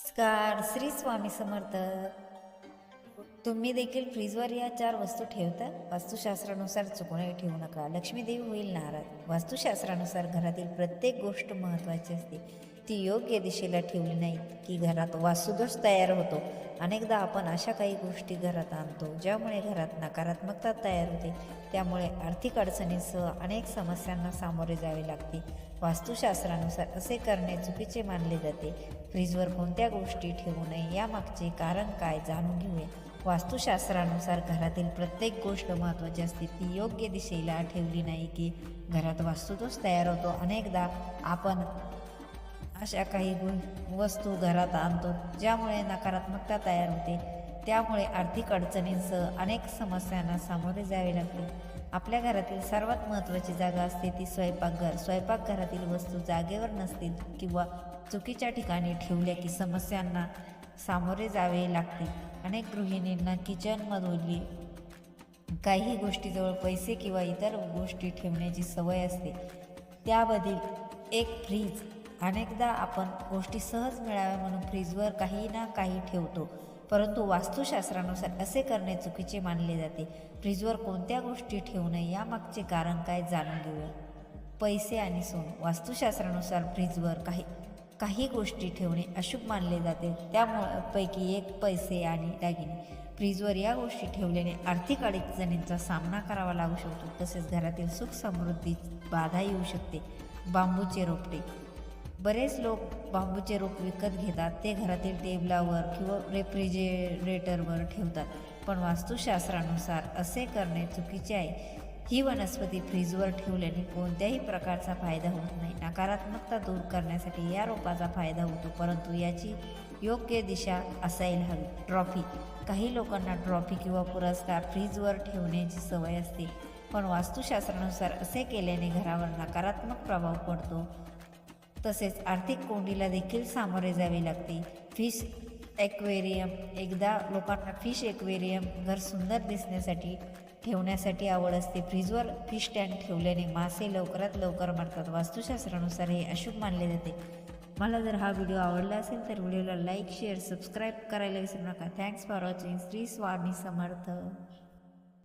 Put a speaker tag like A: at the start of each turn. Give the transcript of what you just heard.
A: नमस्कार श्री स्वामी समर्थ. तुम्ही देखील फ्रीजवर या चार वस्तू ठेवता? वास्तुशास्त्रानुसार चुकूनही ठेवू नका. लक्ष्मीदेवी होईल नाराज. वास्तुशास्त्रानुसार घरातील प्रत्येक गोष्ट महत्त्वाची असते. ती योग्य दिशेला ठेवली नाही की घरात वास्तुदोष तयार होतो. अनेकदा आपण अशा काही गोष्टी घरात आणतो ज्यामुळे घरात नकारात्मकता तयार होते. त्यामुळे आर्थिक अडचणीसह अनेक समस्यांना सामोरे जावे लागते. वास्तुशास्त्रानुसार असे करणे चुकीचे मानले जाते. फ्रीजवर कोणत्या गोष्टी ठेवू नये यामागचे कारण काय जाणून घेऊया. वास्तुशास्त्रानुसार घरातील प्रत्येक गोष्ट महत्त्वाची असते. ती योग्य दिशेला ठेवली नाही की घरात वास्तुदोष तयार होतो. अनेकदा आपण अशा काही गुण वस्तू घरात आणतो ज्यामुळे नकारात्मकता तयार होते. त्यामुळे आर्थिक अडचणींसह अनेक समस्यांना सामोरे जावे लागते. आपल्या घरातील सर्वात महत्त्वाची जागा असते ती स्वयंपाकघर. स्वयंपाकघरातील वस्तू जागेवर नसतील किंवा चुकीच्या ठिकाणी ठेवल्या की समस्यांना सामोरे जावे लागते. अनेक गृहिणींना किचनमधली काही गोष्टीजवळ पैसे किंवा इतर गोष्टी ठेवण्याची सवय असते. त्यामधील एक फ्रीज अनेकदा आपण गोष्टी सहज मिळाव्या म्हणून फ्रीजवर काही ना काही ठेवतो. परंतु वास्तुशास्त्रानुसार असे करणे चुकीचे मानले जाते. फ्रीजवर कोणत्या गोष्टी ठेवू नये यामागचे कारण काय जाणून घेऊया. पैसे आणि सोनं. वास्तुशास्त्रानुसार फ्रीजवर काही काही गोष्टी ठेवणे अशुभ मानले जाते. त्यामुळे पैकी एक पैसे आणि दागिने. फ्रीजवर या गोष्टी ठेवल्याने आर्थिक अडचणींचा सामना करावा लागू शकतो. तसेच घरातील सुख समृद्धी बाधा येऊ शकते. बांबूचे रोपटे. बरेच लोक बांबूचे रोप विकत घेतात ते घरातील टेबलावर किंवा रेफ्रिजरेटरवर ठेवतात. पण वास्तुशास्त्रानुसार असे करणे चुकीचे आहे. ही वनस्पती फ्रीजवर ठेवल्याने कोणत्याही प्रकारचा फायदा होत नाही. नकारात्मकता दूर करण्यासाठी या रोपाचा फायदा होतो परंतु याची योग्य दिशा असायला हवी. ट्रॉफी. काही लोकांना ट्रॉफी किंवा पुरस्कार फ्रीजवर ठेवण्याची सवय असते पण वास्तुशास्त्रानुसार असे केल्याने घरावर नकारात्मक प्रभाव पडतो तसेच आर्थिक कोंडीला देखील सामोरे जावे लागते. फिश एक्वेरियम एकदा लोकांना फिश एक्वेरियम घर सुंदर दिसण्यासाठी ठेवण्यासाठी आवड असते. फ्रीजवर फिश टँक ठेवल्याने मासे लवकरात लवकर मरतात. वास्तुशास्त्रानुसार हे अशुभ मानले जाते. मला जर हा व्हिडिओ आवडला असेल तर व्हिडिओला लाईक शेअर सबस्क्राईब करायला विसरू नका. Thanks for watching Shri Swami Samarth.